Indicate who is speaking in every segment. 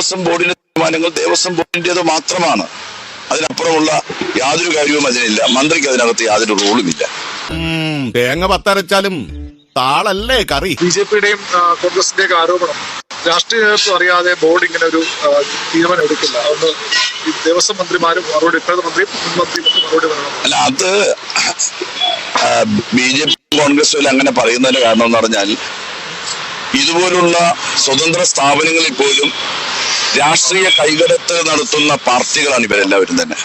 Speaker 1: ദേവസ്വം ബോർഡിന്റെ തീരുമാനങ്ങൾ ദേവസ്വം ബോർഡിന്റേത് മാത്രമാണ്. അതിനപ്പുറമുള്ള യാതൊരു കാര്യവും അതിനില്ല. മന്ത്രിക്ക് അതിനകത്ത് യാതൊരു റോളുമില്ല.
Speaker 2: ഇല്ല തേങ്ങ പത്തരച്ചാലും താളല്ലേ കറി.
Speaker 3: ബി ജെ പിയുടെയും കോൺഗ്രസിന്റെ ഒക്കെ ആരോപണം രാഷ്ട്രീയ നേതൃത്വം അറിയാതെ ബോർഡ് ഇങ്ങനെ ഒരു തീരുമാനം എടുക്കില്ല. അതുകൊണ്ട് ദേവസ്വം മന്ത്രിമാരും മറുപടി ഇപ്പോഴത്തെ മന്ത്രിയും മുൻ മന്ത്രിയും മറുപടി പറയണം
Speaker 1: അല്ല അത് ബി ജെ പി കോൺഗ്രസ് അങ്ങനെ പറയുന്നതിന്റെ കാരണം എന്ന് പറഞ്ഞാൽ ഇതുപോലുള്ള സ്വതന്ത്ര സ്ഥാപനങ്ങളിൽ പോലും രാഷ്ട്രീയ കൈകടത്ത് നടത്തുന്ന പാർട്ടികളാണ് ഇവരെല്ലാവരും തന്നെ.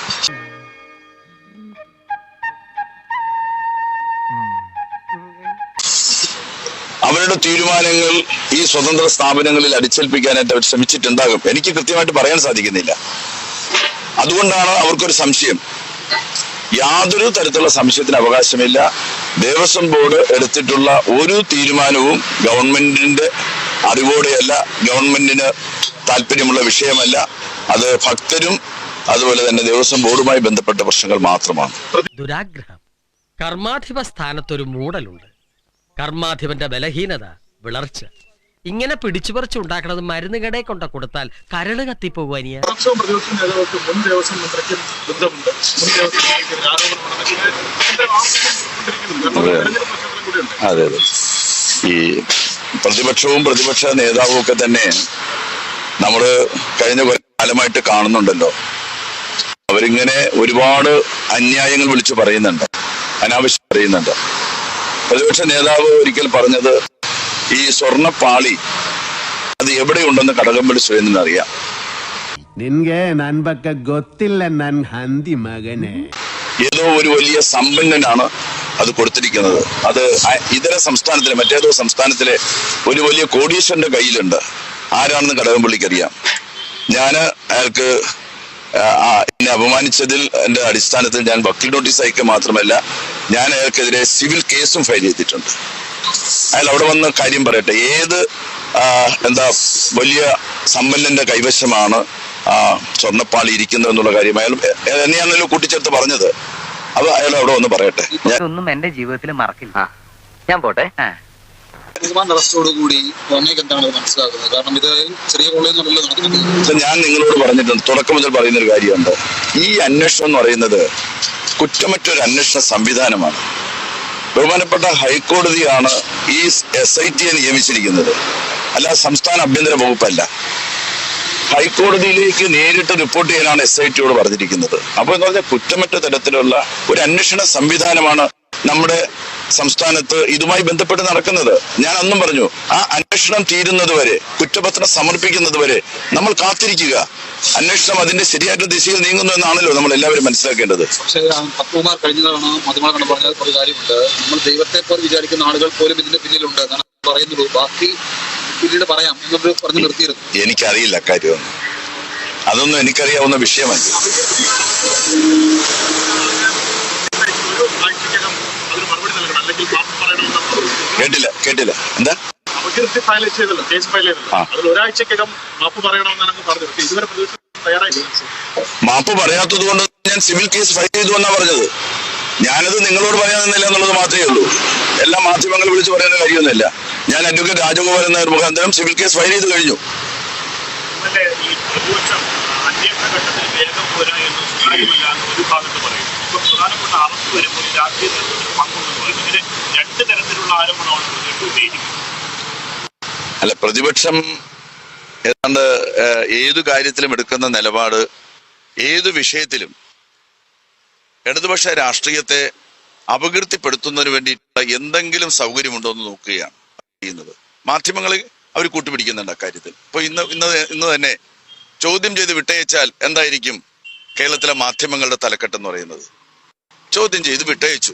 Speaker 1: അവരുടെ തീരുമാനങ്ങൾ ഈ സ്വതന്ത്ര സ്ഥാപനങ്ങളിൽ അടിച്ചേൽപ്പിക്കാനായിട്ട് അവർ ശ്രമിച്ചിട്ടുണ്ടാകും. എനിക്ക് കൃത്യമായിട്ട് പറയാൻ സാധിക്കുന്നില്ല. അതുകൊണ്ടാണ് അവർക്കൊരു സംശയം. യാതൊരു തരത്തിലുള്ള സംശയത്തിന് അവകാശമില്ല. ദേവസ്വം ബോർഡ് എടുത്തിട്ടുള്ള ഒരു തീരുമാനവും ഗവൺമെന്റിന്റെ അറിവോടെയല്ല ഗവൺമെന്റിന് താല്പര്യമുള്ള വിഷയമല്ല. അത് ഭക്തരും അതുപോലെ തന്നെ ദേവസ്വം ബോർഡുമായി ബന്ധപ്പെട്ട പ്രശ്നങ്ങൾ മാത്രമാണ്.
Speaker 4: ദുരാഗ്രഹം. കർമാധിപ സ്ഥാനത്തൊരു മൂടലുണ്ട്. കർമാധിപന്റെ ബലഹീനത വിളർച്ച. ഇങ്ങനെ പിടിച്ചുപറിച്ച് ഉണ്ടാക്കണത് മരുന്ന് കടയിൽ കൊണ്ട കൊടുത്താൽ
Speaker 3: കരൾ പ്രതിപക്ഷ മുൻ ദേവസ്വം മന്ത്രിക്കും ബന്ധമുണ്ട്. മുൻ ദേവസ്വം മന്ത്രിക്ക് കൂടിയുണ്ട്
Speaker 1: അതെ അതെ. ഈ പ്രതിപക്ഷവും പ്രതിപക്ഷ നേതാവും ഒക്കെ തന്നെ നമ്മൾ കഴിഞ്ഞ കുറേ കാലമായിട്ട് കാണുന്നുണ്ടല്ലോ. അവരിങ്ങനെ ഒരുപാട് അന്യായങ്ങൾ വിളിച്ചു പറയുന്നുണ്ട്. അനാവശ്യം പറയുന്നുണ്ട്. പ്രതിപക്ഷ നേതാവ് ഒരിക്കൽ പറഞ്ഞത് ഈ സ്വർണപ്പാളി അത് എവിടെയുണ്ടെന്ന് കടകംപള്ളി സുരേന്ദ്രൻ അറിയാം.
Speaker 5: നൻ ഹന്തി
Speaker 1: ഏതോ ഒരു വലിയ സമ്പന്നനാണ് അത് കൊടുത്തിരിക്കുന്നത്. അത് ഇതര സംസ്ഥാനത്തിലെ മറ്റേതോ സംസ്ഥാനത്തിലെ ഒരു വലിയ കോടീശ്വരന്റെ കയ്യിലുണ്ട്. ആരാണെന്ന് കടകംപള്ളിക്ക് അറിയാം. ഞാൻ അയാൾക്ക് എന്നെ അപമാനിച്ചതിൽ എന്റെ അടിസ്ഥാനത്തിൽ ഞാൻ വക്കീൽ നോട്ടീസ് അയക്കുക മാത്രമല്ല ഞാൻ അയാൾക്കെതിരെ സിവിൽ കേസും ഫയൽ ചെയ്തിട്ടുണ്ട്. അയാൾ അവിടെ വന്ന് കാര്യം പറയട്ടെ. ഏത് എന്താ വലിയ സമ്പന്നന്റെ കൈവശമാണ് ആ സ്വർണപ്പാളി ഇരിക്കുന്നത് എന്നുള്ള കാര്യം അയാൾ എന്നെയാണല്ലോ കൂട്ടിച്ചേർത്ത് പറഞ്ഞത്. അത് അയാൾ അവിടെ വന്ന് പറയട്ടെ.
Speaker 6: ഒന്നും എന്റെ ജീവിതത്തിൽ മറക്കില്ല. ഞാൻ പോട്ടെ.
Speaker 7: എന്താണ് മനസ്സിലാക്കുന്നത്? കാരണം ഇത് ചെറിയ
Speaker 1: ഞാൻ നിങ്ങളോട് പറഞ്ഞിട്ടുണ്ട് തുടക്കം മുതൽ പറയുന്ന ഒരു കാര്യമുണ്ട്. ഈ അന്വേഷണം എന്ന് പറയുന്നത് കുറ്റമറ്റൊരു അന്വേഷണ സംവിധാനമാണ്. ബഹുമാനപ്പെട്ട ഹൈക്കോടതിയാണ് ഈ എസ് ഐ ടിയെ നിയമിച്ചിരിക്കുന്നത്. അല്ല സംസ്ഥാന ആഭ്യന്തര വകുപ്പല്ല. ഹൈക്കോടതിയിലേക്ക് നേരിട്ട് റിപ്പോർട്ട് ചെയ്യാനാണ് എസ് ഐ ടിയോട് പറഞ്ഞിരിക്കുന്നത്. അപ്പോൾ എന്ന് പറഞ്ഞാൽ കുറ്റമറ്റ തരത്തിലുള്ള ഒരു അന്വേഷണ സംവിധാനമാണ് നമ്മുടെ സംസ്ഥാനത്ത് ഇതുമായി ബന്ധപ്പെട്ട് നടക്കുന്നത്. ഞാൻ അന്നും പറഞ്ഞു ആ അന്വേഷണം തീരുന്നത് വരെ കുറ്റപത്രം സമർപ്പിക്കുന്നത് വരെ നമ്മൾ കാത്തിരിക്കുക. അന്വേഷണം അതിന്റെ ശരിയായിട്ടുള്ള ദിശയിൽ നീങ്ങുന്നു എന്നാണല്ലോ നമ്മൾ എല്ലാവരും മനസ്സിലാക്കേണ്ടത്.
Speaker 7: പക്ഷേ ആ പത്മകുമാർ കഴിഞ്ഞ തവണ മാധ്യമങ്ങൾ പറഞ്ഞ ഒരു കാര്യമുണ്ട്. നമ്മൾ ദൈവത്തെ പോലെ വിചാരിക്കുന്ന ആളുകൾ പോലും ഇതിന്റെ പിന്നിലുണ്ട് എന്നാണ് പറയുന്നുള്ളൂ. ബാക്കി പിന്നീട് പറയാം. എന്നൊരു പറഞ്ഞു നിർത്തിയിരുന്നു.
Speaker 1: എനിക്കറിയില്ല കാര്യം അതൊന്നും എനിക്കറിയാവുന്ന വിഷയമല്ല
Speaker 3: ഒരു ആഴ്ചക്കകം അതിന് മറുപടി നൽകണം അല്ലെങ്കിൽ മാപ്പ് പറയണമെന്നാണ് പറഞ്ഞത്.
Speaker 1: കേട്ടില്ല കേട്ടില്ല. എന്താ?
Speaker 3: അപകീർത്തി ഫയൽ ചെയ്തല്ലോ കേസ് ഫയൽ ചെയ്തല്ലോ. അതിൽ ഒരാഴ്ചക്കകം മാപ്പ് പറയണമെന്നാണ് അങ്ങ് പറഞ്ഞത്. പക്ഷേ ഇതുവരെ പ്രതിപക്ഷം തയ്യാറായില്ല.
Speaker 1: മാപ്പ് പറയാത്തത് കൊണ്ട് ഞാൻ സിവിൽ കേസ് ഫയൽ ചെയ്തു എന്നാ പറഞ്ഞത്. ഞാനത് നിങ്ങളോട് പറയാൻ നിന്നില്ല എന്നുള്ളത് മാത്രമേ ഉള്ളൂ. എല്ലാ മാധ്യമങ്ങളും വിളിച്ച് പറയുന്ന കാര്യമൊന്നുമില്ല. ഞാൻ അഡ്വക്കേറ്റ് രാജഗോപാൽ എന്ന മുഖാന്തരം സിവിൽ കേസ് ഫയൽ ചെയ്ത് കഴിഞ്ഞു.
Speaker 8: ഈ പ്രതിപക്ഷം അന്വേഷണ ഘട്ടത്തിൽ വേഗം പോരാ എന്ന് സ്വകാര്യമല്ല ഒരു ഭാഗത്ത് പറയും വരുമ്പോൾ രാഷ്ട്രീയ നേതൃത്വത്തിന് പങ്കുണ്ടെന്ന് പറയുന്നു ഇങ്ങനെ രണ്ട് തരത്തിലുള്ള ആരോപണമാണ് പ്രതിപക്ഷം ഉന്നയിക്കുന്നത്
Speaker 1: അല്ല പ്രതിപക്ഷം ഏതാണ്ട് ഏതു കാര്യത്തിലും എടുക്കുന്ന നിലപാട് ഏതു വിഷയത്തിലും ഇടതുപക്ഷ രാഷ്ട്രീയത്തെ അപകീർത്തിപ്പെടുത്തുന്നതിന് വേണ്ടിയിട്ടുള്ള എന്തെങ്കിലും സൗകര്യമുണ്ടോ എന്ന് നോക്കുകയാണ് ചെയ്യുന്നത്. മാധ്യമങ്ങൾ അവർ കൂട്ടുപിടിക്കുന്നുണ്ട് അക്കാര്യത്തിൽ. ഇപ്പൊ ഇന്ന് ഇന്ന് ഇന്ന് തന്നെ ചോദ്യം ചെയ്ത് വിട്ടയച്ചാൽ എന്തായിരിക്കും കേരളത്തിലെ മാധ്യമങ്ങളുടെ തലക്കെട്ടെന്ന് പറയുന്നത്? ചോദ്യം ചെയ്ത് വിട്ടയച്ചു.